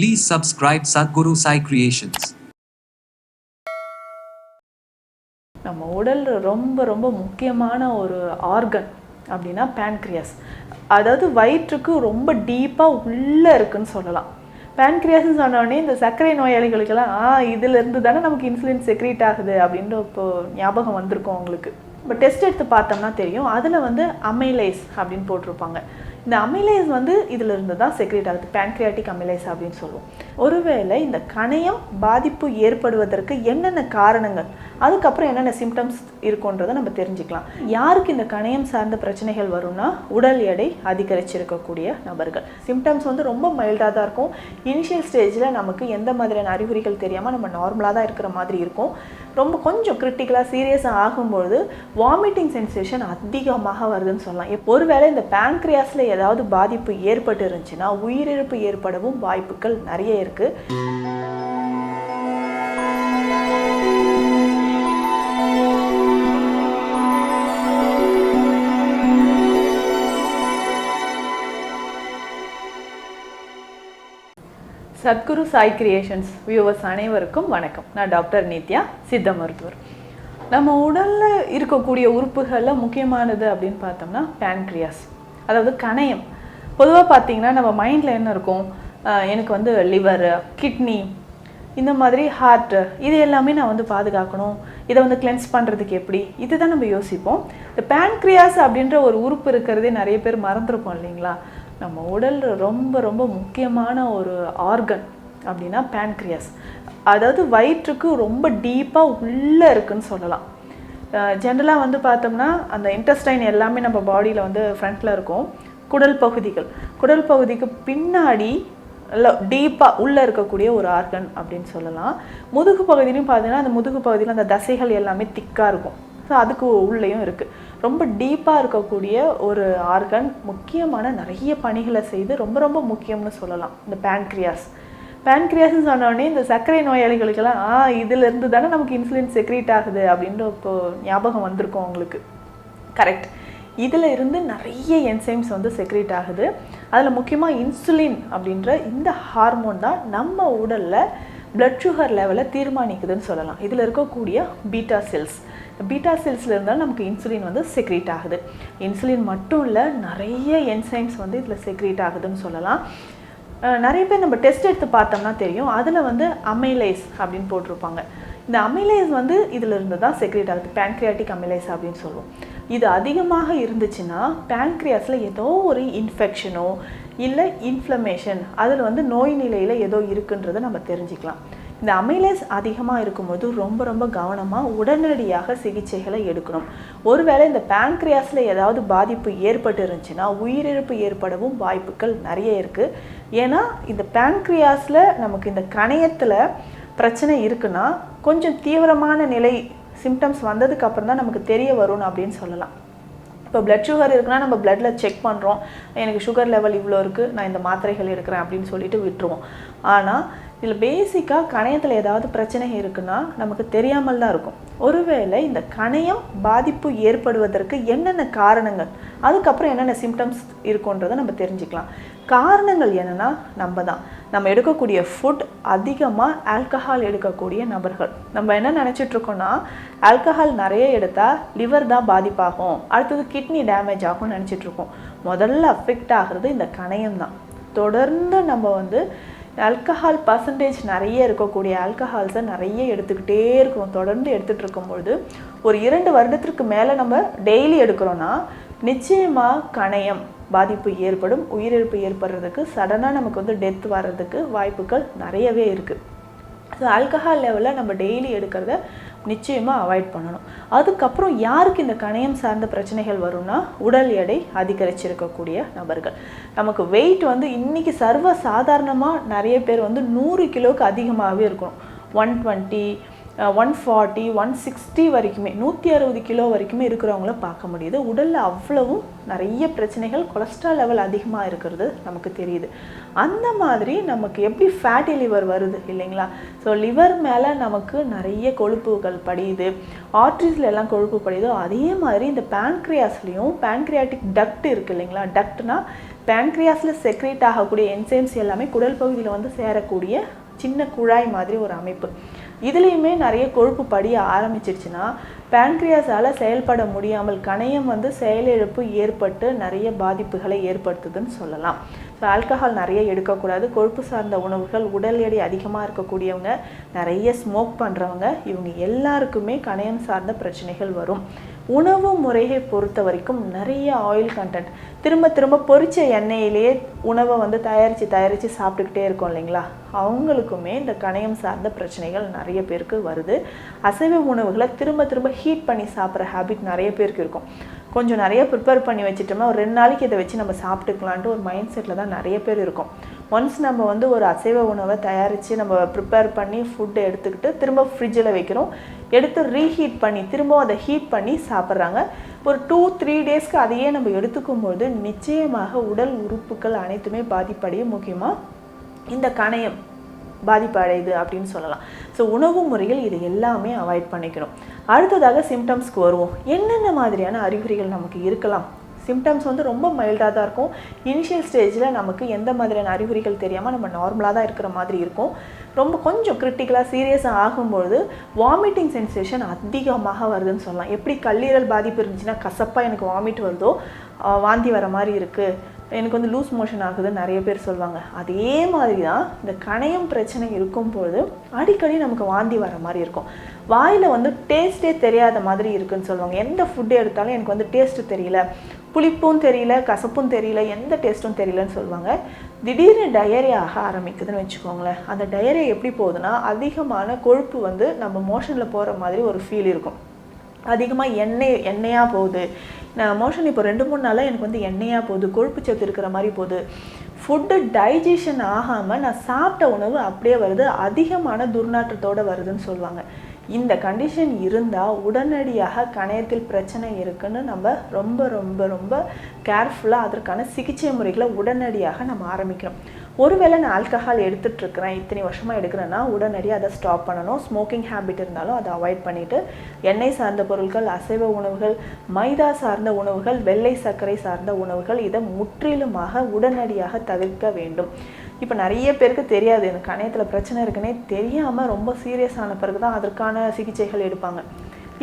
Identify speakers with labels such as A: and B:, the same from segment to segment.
A: Please subscribe Sadhguru Sai Creations.
B: நம்ம உடல் ரொம்ப ரொம்ப முக்கியமான ஒரு ஆர்கன் அப்படின்னா பேன்க்ரியாஸ் அதாவது வயிற்றுக்கு ரொம்ப டீப்பாக உள்ளே இருக்குன்னு சொல்லலாம். பேன்க்ரியாஸ்னு சொன்னோடனே இந்த சர்க்கரை நோயாளிகளுக்கெல்லாம் ஆ இதுலேருந்து தானே நமக்கு இன்சுலின் செக்ரேட் ஆகுது? அப்படின்ற இப்போ ஞாபகம் வந்திருக்கும் அவங்களுக்கு. இப்போ டெஸ்ட் எடுத்து பார்த்தோம்னா தெரியும். அதில் வந்து அமைலைஸ் அப்படின்னு போட்டிருப்பாங்க. இந்த அமிலேஸ் வந்து இதில் இருந்து தான் செக்ரேட் ஆகுது. பேன்க்ரியாட்டிக் அமிலேஸ் அப்படின்னு சொல்லுவோம். ஒருவேளை இந்த கணையம் பாதிப்பு ஏற்படுவதற்கு என்னென்ன காரணங்கள்? அதுக்கப்புறம் என்னென்ன சிம்டம்ஸ் இருக்குன்றதை நம்ம தெரிஞ்சுக்கலாம். யாருக்கு இந்த கணையம் சார்ந்த பிரச்சனைகள் வரும்னா உடல் எடை அதிகரிச்சிருக்கக்கூடிய நபர்கள். சிம்டம்ஸ் வந்து ரொம்ப மைல்டாக தான் இருக்கும். இனிஷியல் ஸ்டேஜில் நமக்கு எந்த மாதிரியான அறிகுறிகள் தெரியாமல் நம்ம நார்மலாக தான் இருக்கிற மாதிரி இருக்கும். ரொம்ப கொஞ்சம் கிரிட்டிக்கலாக சீரியஸாக ஆகும்பொழுது வாமிட்டிங் சென்சேஷன் அதிகமாக வருதுன்னு சொல்லலாம். இப்போ ஒருவேளை இந்த பேன்க்ரியாஸில் ஏதாவது பாதிப்பு ஏற்பட்டு இருந்துச்சுன்னா உயிரிழப்பு ஏற்படவும் வாய்ப்புகள் நிறைய இருக்குது சத்குரு சாய் கிரியேஷன்ஸ் வியூவர்ஸ் அனைவருக்கும் வணக்கம். நான் டாக்டர் நித்யா சித்த மருத்துவர். நம்ம உடலில் இருக்கக்கூடிய உறுப்புகளில் முக்கியமானது அப்படின்னு பார்த்தோம்னா பேன்க்ரியாஸ் அதாவது கணையம். பொதுவாக பார்த்தீங்கன்னா நம்ம மைண்டில் என்ன இருக்கும்? எனக்கு வந்து லிவரு கிட்னி இந்த மாதிரி ஹார்ட் இது எல்லாமே நான் வந்து பாதுகாக்கணும். இதை வந்து கிளென்ஸ் பண்ணுறதுக்கு எப்படி? இதுதான் நம்ம யோசிப்போம். இந்த பேன்க்ரியாஸ் அப்படின்ற ஒரு உறுப்பு இருக்கிறதே நிறைய பேர் மறந்துருப்போம் இல்லைங்களா? நம்ம உடல் ரொம்ப ரொம்ப முக்கியமான ஒரு ஆர்கன் அப்படின்னா பேன்க்ரியாஸ் அதாவது வயிற்றுக்கு ரொம்ப டீப்பாக உள்ளே இருக்குன்னு சொல்லலாம். ஜென்ரலாக வந்து பார்த்தோம்னா அந்த இன்டெஸ்டைன் எல்லாமே நம்ம பாடியில் வந்து ஃப்ரண்ட்டில் இருக்கும். குடல் பகுதிகள். குடல் பகுதிக்கு பின்னாடி டீப்பாக உள்ளே இருக்கக்கூடிய ஒரு ஆர்கன் அப்படின்னு சொல்லலாம். முதுகு பகுதியிலையும் பார்த்தீங்கன்னா அந்த முதுகு பகுதியில் அந்த தசைகள் எல்லாமே திக்காக இருக்கும். ஸோ அதுக்கு உள்ளேயும் இருக்குது ரொம்ப டீப்பாக இருக்கக்கூடிய ஒரு ஆர்கன் முக்கியமான நிறைய பணிகளை செய்து ரொம்ப ரொம்ப முக்கியம்னு சொல்லலாம். இந்த பேன்க்ரியாஸ் பேன்க்ரியாஸ்னு சொன்னோடனே இந்த சர்க்கரை நோயாளிகளுக்கெல்லாம் ஆ இதிலிருந்து தானே நமக்கு இன்சுலின் செக்ரேட் ஆகுது அப்படின்ற இப்போ ஞாபகம் வந்திருக்கும் உங்களுக்கு கரெக்ட் இதில் இருந்து நிறைய என்சைம்ஸ் வந்து செக்ரேட் ஆகுது. அதில் முக்கியமாக இன்சுலின் அப்படின்ற இந்த ஹார்மோன் தான் நம்ம உடலில் பிளட் சுகர் லெவலை தீர்மானிக்குதுன்னு சொல்லலாம். இதில் இருக்கக்கூடிய பீட்டா செல்ஸ் பீட்டா செல்ஸில் இருந்தாலும் நமக்கு இன்சுலின் வந்து செக்ரீட் ஆகுது. இன்சுலின் மட்டும் இல்லை நிறைய என்சைம்ஸ் வந்து இதில் செக்ரீட் ஆகுதுன்னு சொல்லலாம். நிறைய பேர் நம்ம டெஸ்ட் எடுத்து பார்த்தோம்னா தெரியும். அதில் வந்து அமைலைஸ் அப்படின்னு போட்டிருப்பாங்க. இந்த அமைலைஸ் வந்து இதில் இருந்து தான் செக்ரேட் ஆகுது. பேன்க்ரியாட்டிக் அமைலைஸ் அப்படின்னு சொல்லுவோம். இது அதிகமாக இருந்துச்சுன்னா பேன்க்ரியாஸில் ஏதோ ஒரு இன்ஃபெக்ஷனோ இல்லை இன்ஃப்ளமேஷன் அதில் வந்து நோய் நிலையில் ஏதோ இருக்குன்றதை நம்ம தெரிஞ்சுக்கலாம். இந்த அமைலேஸ் அதிகமாக இருக்கும்போது ரொம்ப ரொம்ப கவனமாக உடனடியாக சிகிச்சைகளை எடுக்கணும். ஒருவேளை இந்த பேங்க்ரியாஸில் ஏதாவது பாதிப்பு ஏற்பட்டு இருந்துச்சுன்னா உயிரிழப்பு ஏற்படவும் வாய்ப்புகள் நிறைய இருக்குது ஏன்னா இந்த பேன்க்ரியாஸில் நமக்கு இந்த கணையத்தில் பிரச்சனை இருக்குன்னா கொஞ்சம் தீவிரமான நிலை சிம்டம்ஸ் வந்ததுக்கு அப்புறம் தான் நமக்கு தெரிய வரும் அப்படின்னு சொல்லலாம். இப்போ பிளட் சுகர் இருக்குன்னா நம்ம பிளட்டில் செக் பண்ணுறோம் எனக்கு சுகர் லெவல் இவ்வளோ இருக்குது நான் இந்த மாத்திரைகள் எடுக்கிறேன் அப்படின்னு சொல்லிட்டு விட்டுருவோம். ஆனால் இதில் பேசிக்காக கணையத்தில் ஏதாவது பிரச்சனை இருக்குன்னா நமக்கு தெரியாமல் தான் இருக்கும். ஒருவேளை இந்த கணையம் பாதிப்பு ஏற்படுவதற்கு என்னென்ன காரணங்கள் அதுக்கப்புறம் என்னென்ன சிம்டம்ஸ் இருக்குன்றதை நம்ம தெரிஞ்சுக்கலாம். காரணங்கள் என்னென்னா நம்ம தான். நம்ம எடுக்கக்கூடிய ஃபுட் அதிகமாக ஆல்கஹால் எடுக்கக்கூடிய நபர்கள். நம்ம என்ன நினச்சிட்ருக்கோன்னா ஆல்கஹால் நிறைய எடுத்தால் லிவர் தான் பாதிப்பாகும். அடுத்தது கிட்னி டேமேஜ் ஆகும்னு நினச்சிட்ருக்கோம் முதல்ல அஃபெக்ட் ஆகிறது இந்த கணையம் தான். தொடர்ந்து நம்ம வந்து ஆல்கஹால் பர்சன்டேஜ் நிறைய இருக்கக்கூடிய ஆல்கஹால்ஸை நிறைய எடுத்துக்கிட்டே இருக்கிறோம் தொடர்ந்து எடுத்துகிட்டு இருக்கும்பொழுது ஒரு இரண்டு வருடத்திற்கு மேலே நம்ம டெய்லி எடுக்கிறோன்னா நிச்சயமாக கணையம் பாதிப்பு ஏற்படும். உயிரிழப்பு ஏற்படுறதுக்கு சடனாக நமக்கு வந்து டெத் வர்றதுக்கு வாய்ப்புகள் நிறையவே இருக்குது ஸோ ஆல்கஹால் லெவலில் நம்ம டெய்லி எடுக்கிறத நிச்சயமாக அவாய்ட் பண்ணணும். அதுக்கப்புறம் யாருக்கு இந்த கணையம் சார்ந்த பிரச்சனைகள் வரும்னா உடல் எடை அதிகரிச்சிருக்கக்கூடிய நபர்கள். நமக்கு வெயிட் வந்து இன்றைக்கி சர்வ சாதாரணமாக நிறைய பேர் வந்து நூறு கிலோவுக்கு அதிகமாகவே இருக்கணும். One twenty one forty one sixty வரைக்குமே நூற்றி அறுபது கிலோ வரைக்குமே இருக்கிறவங்கள பார்க்க முடியுது. உடலில் அவ்வளவும் நிறைய பிரச்சனைகள் கொலஸ்ட்ரால் லெவல் அதிகமாக இருக்கிறது நமக்கு தெரியுது. அந்த மாதிரி நமக்கு எப்படி ஃபேட்டி லிவர் வருது இல்லைங்களா? ஸோ லிவர் மேலே நமக்கு நிறைய கொழுப்புகள் படியுது. ஆர்ட்ரிஸில் எல்லாம் கொழுப்பு படியுதோ. அதே மாதிரி இந்த பேன்க்ரியாஸ்லேயும் பேன்க்ரியாட்டிக் டக்ட் இருக்குது இல்லைங்களா? டக்ட்னா பேன்க்ரியாஸில் செக்ரேட் ஆகக்கூடிய என்சைம்ஸ் எல்லாமே குடல் பகுதியில் வந்து சேரக்கூடிய சின்ன குழாய் மாதிரி ஒரு அமைப்பு. இதுலேயுமே நிறைய கொழுப்பு படிய ஆரம்பிச்சிருச்சுன்னா பேன்க்ரியாஸால் செயல்பட முடியாமல் கணையம் வந்து செயலிழப்பு ஏற்பட்டு நிறைய பாதிப்புகளை ஏற்படுத்துதுன்னு சொல்லலாம். ஸோ ஆல்கஹால் நிறைய எடுக்கக்கூடாது. கொழுப்பு சார்ந்த உணவுகள் உடல் எடை அதிகமாக இருக்கக்கூடியவங்க நிறைய ஸ்மோக் பண்ணுறவங்க இவங்க எல்லாருக்குமே கணையம் சார்ந்த பிரச்சனைகள் வரும். உணவு முறையை பொறுத்த வரைக்கும் நிறைய ஆயில் கண்டென்ட் திரும்ப திரும்ப பொறிச்ச எண்ணெயிலேயே உணவை வந்து தயாரித்து தயாரித்து சாப்பிட்டுக்கிட்டே இருக்கோம் இல்லைங்களா? அவங்களுக்குமே இந்த கணையம் சார்ந்த பிரச்சனைகள் நிறைய பேருக்கு வருது. அசைவ உணவுகளை திரும்ப திரும்ப ஹீட் பண்ணி சாப்பிட்ற ஹேபிட் நிறைய பேருக்கு இருக்கும். கொஞ்சம் நிறைய ப்ரிப்பேர் பண்ணி வச்சுட்டோம்னா ஒரு ரெண்டு நாளைக்கு இதை வச்சு நம்ம சாப்பிட்டுக்கலான்ட்டு ஒரு மைண்ட் செட்டில் தான் நிறைய பேர் இருக்கும். ஒன்ஸ் நம்ம வந்து ஒரு அசைவ உணவை தயாரித்து நம்ம ப்ரிப்பேர் பண்ணி ஃபுட்டை எடுத்துக்கிட்டு திரும்ப ஃப்ரிட்ஜில் வைக்கிறோம். எடுத்து ரீஹீட் பண்ணி திரும்பவும் அதை ஹீட் பண்ணி சாப்பிட்றாங்க. ஒரு டூ த்ரீ டேஸ்க்கு அதையே நம்ம எடுத்துக்கும்போது நிச்சயமாக உடல் உறுப்புகள் அனைத்துமே பாதிப்படைய முக்கியமாக இந்த கணையம் பாதிப்படையுது அப்படின்னு சொல்லலாம். ஸோ உணவு முறையில் இது எல்லாமே அவாய்ட் பண்ணிக்கணும். அடுத்ததாக சிம்டம்ஸ்க்கு வருவோம். என்னென்ன மாதிரியான அறிகுறிகள் நமக்கு இருக்கலாம்? சிம்டம்ஸ் வந்து ரொம்ப மைல்டாக தான் இருக்கும். இனிஷியல் ஸ்டேஜில் நமக்கு எந்த மாதிரியான அறிகுறிகள் தெரியாமல் நம்ம நார்மலாக தான் இருக்கிற மாதிரி இருக்கும். ரொம்ப கொஞ்சம் கிரிட்டிக்கலாக சீரியஸாக ஆகும்பொழுது வாமிட்டிங் சென்சேஷன் அதிகமாக வருதுன்னு சொல்லலாம். எப்படி கல்லீரல் பாதிப்பு இருந்துச்சுன்னா கசப்பாக எனக்கு வாமிட் வருதோ வாந்தி வர மாதிரி இருக்குது எனக்கு வந்து லூஸ் மோஷன் ஆகுதுன்னு நிறைய பேர் சொல்லுவாங்க அதே மாதிரி தான் இந்த கணையம் பிரச்சனை இருக்கும்பொழுது அடிக்கடி நமக்கு வாந்தி வர மாதிரி இருக்கும். வாயில் வந்து டேஸ்ட்டே தெரியாத மாதிரி இருக்குன்னு சொல்லுவாங்க எந்த ஃபுட்டு எடுத்தாலும் எனக்கு வந்து டேஸ்ட்டு தெரியல. புளிப்பும் தெரியல கசப்பும் தெரியல எந்த டேஸ்ட்டும் தெரியலன்னு சொல்லுவாங்க. திடீர்னு டயரி ஆக ஆரம்பிக்குதுன்னு வச்சுக்கோங்களேன். அந்த டயரி எப்படி போகுதுன்னா அதிகமான கொழுப்பு வந்து நம்ம மோஷனில் போகிற மாதிரி ஒரு ஃபீல் இருக்கும். அதிகமாக எண்ணெய் எண்ணெயாக போகுது. நான் மோஷன் இப்போ ரெண்டு மூணு நாளாக எனக்கு வந்து எண்ணெயாக போகுது கொழுப்பு சத்து இருக்கிற மாதிரி போகுது. ஃபுட்டு டைஜஷன் ஆகாமல் நான் சாப்பிட்ட உணவு அப்படியே வருது அதிகமான துர்நாற்றத்தோடு வருதுன்னு சொல்லுவாங்க. இந்த கண்டிஷன் இருந்தால் உடனடியாக கணையத்தில் பிரச்சனை இருக்குன்னு நம்ம ரொம்ப ரொம்ப ரொம்ப கேர்ஃபுல்லாக அதற்கான சிகிச்சை முறைகளை உடனடியாக நம்ம ஆரம்பிக்கணும் ஒருவேளை நான் ஆல்கஹால் எடுத்துட்ருக்கிறேன் இத்தனை வருஷமாக எடுக்கிறேன்னா உடனடியாக அதை ஸ்டாப் பண்ணணும். ஸ்மோக்கிங் ஹேபிட் இருந்தாலும் அதை அவாய்ட் பண்ணிவிட்டு எண்ணெய் சார்ந்த பொருட்கள் அசைவ உணவுகள் மைதா சார்ந்த உணவுகள் வெள்ளை சர்க்கரை சார்ந்த உணவுகள் இதை முற்றிலுமாக உடனடியாக தவிர்க்க வேண்டும். இப்போ நிறைய பேருக்கு தெரியாது. எனக்கு கணையத்தில் பிரச்சனை இருக்குன்னே தெரியாமல் ரொம்ப சீரியஸ் ஆன பிறகு தான் அதற்கான சிகிச்சைகள் எடுப்பாங்க.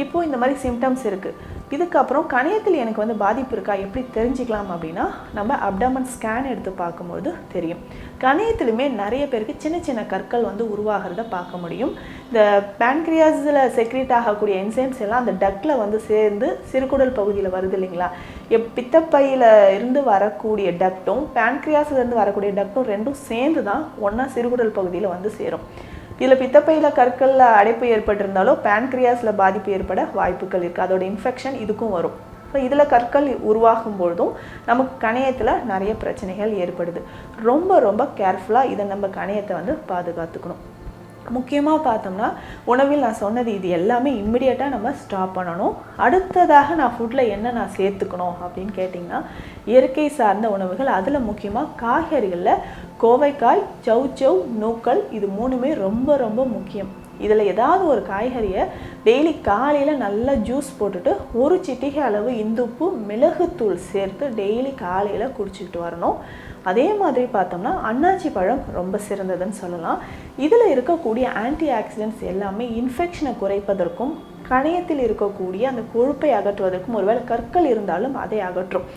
B: இப்போ இந்த மாதிரி சிம்டம்ஸ் இருக்குது இதுக்கப்புறம் கணையத்தில் எனக்கு வந்து பாதிப்பு இருக்கா? எப்படி தெரிஞ்சுக்கலாம் அப்படின்னா நம்ம அப்டமன் ஸ்கேன் எடுத்து பார்க்கும்போது தெரியும். கணையத்திலுமே நிறைய பேருக்கு சின்ன சின்ன கற்கள் வந்து உருவாகிறத பார்க்க முடியும். இந்த பேன்க்ரியாஸில் செக்ரேட் ஆகக்கூடிய என்சைம்ஸ் எல்லாம் அந்த டக்கில் வந்து சேர்ந்து சிறுகுடல் பகுதியில் வருது இல்லைங்களா? எப் பித்தப்பையில் இருந்து வரக்கூடிய டக்டும் பேன்க்ரியாஸ்லேருந்து வரக்கூடிய டக்டும் ரெண்டும் சேர்ந்து தான் ஒன்றா சிறுகுடல் பகுதியில் வந்து சேரும். இதில் பித்தப்பையில் கற்களில் அடைப்பு ஏற்பட்டிருந்தாலோ பேன்க்ரியாஸில் பாதிப்பு ஏற்பட வாய்ப்புகள் இருக்குது அதோட இன்ஃபெக்ஷன் இதுக்கும் வரும். ஸோ இதில் கற்கள் உருவாகும் பொழுதும் நமக்கு கணையத்தில் நிறைய பிரச்சனைகள் ஏற்படுது. ரொம்ப ரொம்ப கேர்ஃபுல்லாக இதை நம்ம கணையத்தை வந்து பாதுகாத்துக்கணும். முக்கியமாக பார்த்தோம்னா உணவில் நான் சொன்னது இது எல்லாமே இம்மிடியட்டாக நம்ம ஸ்டாப் பண்ணணும். அடுத்ததாக நான் ஃபுட்டில் என்ன நான் சேர்த்துக்கணும் அப்படின்னு கேட்டிங்கன்னா இயற்கை சார்ந்த உணவுகள் அதில் முக்கியமாக காய்கறிகளில் கோவைக்காய் சௌச்சௌ நூக்கல் இது மூணுமே ரொம்ப ரொம்ப முக்கியம். இதில் ஏதாவது ஒரு காய்கறியை டெய்லி காலையில் நல்லா ஜூஸ் போட்டுட்டு ஒரு சிட்டிகை அளவு இந்துப்பு மிளகுத்தூள் சேர்த்து டெய்லி காலையில் குடிச்சிக்கிட்டு வரணும். அதே மாதிரி பார்த்தோம்னா அன்னாச்சி பழம் ரொம்ப சிறந்ததுன்னு சொல்லலாம். இதில் இருக்கக்கூடிய ஆன்டி ஆக்சிடென்ட்ஸ் எல்லாமே இன்ஃபெக்ஷனை குறைப்பதற்கும் கணையத்தில் இருக்கக்கூடிய அந்த கொழுப்பை அகற்றுவதற்கும் ஒருவேளை கற்கள் இருந்தாலும் அதை அகற்றும்.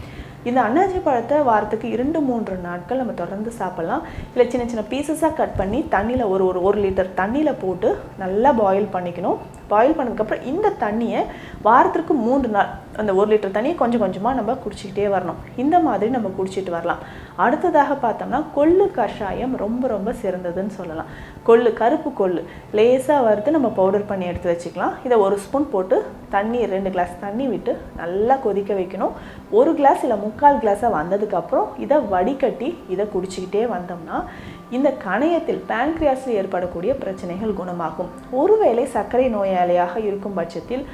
B: இந்த அன்னாசி பழத்தை வாரத்துக்கு இரண்டு மூன்று நாட்கள் நம்ம தொடர்ந்து சாப்பிடலாம். இல்லை சின்ன சின்ன பீசஸாக கட் பண்ணி தண்ணியில் ஒரு ஒரு ஒரு லிட்டர் தண்ணியில் போட்டு நல்லா பாயில் பண்ணிக்கணும். பாயில் பண்ணதுக்கப்புறம் இந்த தண்ணியை வாரத்திற்கு மூன்று நாள் அந்த ஒரு லிட்டர் தண்ணியை கொஞ்சம் கொஞ்சமாக நம்ம குடிச்சிக்கிட்டே வரணும். இந்த மாதிரி நம்ம குடிச்சிட்டு வரலாம். அடுத்ததாக பார்த்தோம்னா கொள்ளு கஷாயம் ரொம்ப ரொம்ப சிறந்ததுன்னு சொல்லலாம். கொள்ளு கருப்பு கொள்ளு லேசாக வறுத்து நம்ம பவுடர் பண்ணி எடுத்து வச்சுக்கலாம். இதை ஒரு ஸ்பூன் போட்டு தண்ணி ரெண்டு கிளாஸ் தண்ணி விட்டு நல்லா கொதிக்க வைக்கணும். ஒரு கிளாஸ் இல்லை முக்கால் கிளாஸாக வந்ததுக்கப்புறம் இதை வடிகட்டி இதை குடிச்சிக்கிட்டே வந்தோம்னா இந்த கணையத்தில் பேன்க்ரியாஸில் ஏற்படக்கூடிய பிரச்சனைகள் குணமாகும். ஒருவேளை சர்க்கரை நோயாளியாக இருக்கும் பட்சத்தில்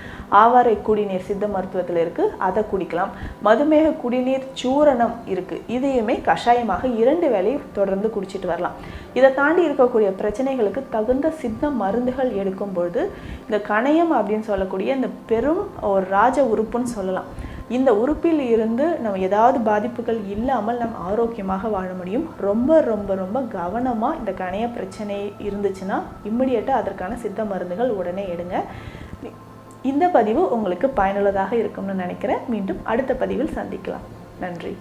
B: ஆவாரை குடிநீர் சித்த மருத்துவத்தில் இருக்குது அதை குடிக்கலாம். மதுமேக குடிநீர் சூரணம் இருக்குது இதையுமே கஷாயமாக இரண்டு வேளை தொடர்ந்து குடிச்சிட்டு வரலாம். இதை தாண்டி இருக்கக்கூடிய பிரச்சனைகளுக்கு தகுந்த சித்த மருந்துகள் எடுக்கும் பொழுது இந்த கணையம் அப்படின்னு சொல்லக்கூடிய இந்த பெரும் ஒரு ராஜ உறுப்புன்னு சொல்லலாம். இந்த உறுப்பில் இருந்து நம்ம ஏதாவது பாதிப்புகள் இல்லாமல் நம்ம ஆரோக்கியமாக வாழ முடியும். ரொம்ப ரொம்ப ரொம்ப கவனமாக இந்த கணைய பிரச்சனை இருந்துச்சுன்னா இம்மிடியட்டாக அதற்கான சித்த மருந்துகள் உடனே எடுங்க. இந்த பதிவு உங்களுக்கு பயனுள்ளதாக இருக்கும்னு நினைக்கிறேன். மீண்டும் அடுத்த பதிவில் சந்திக்கலாம். நன்றி.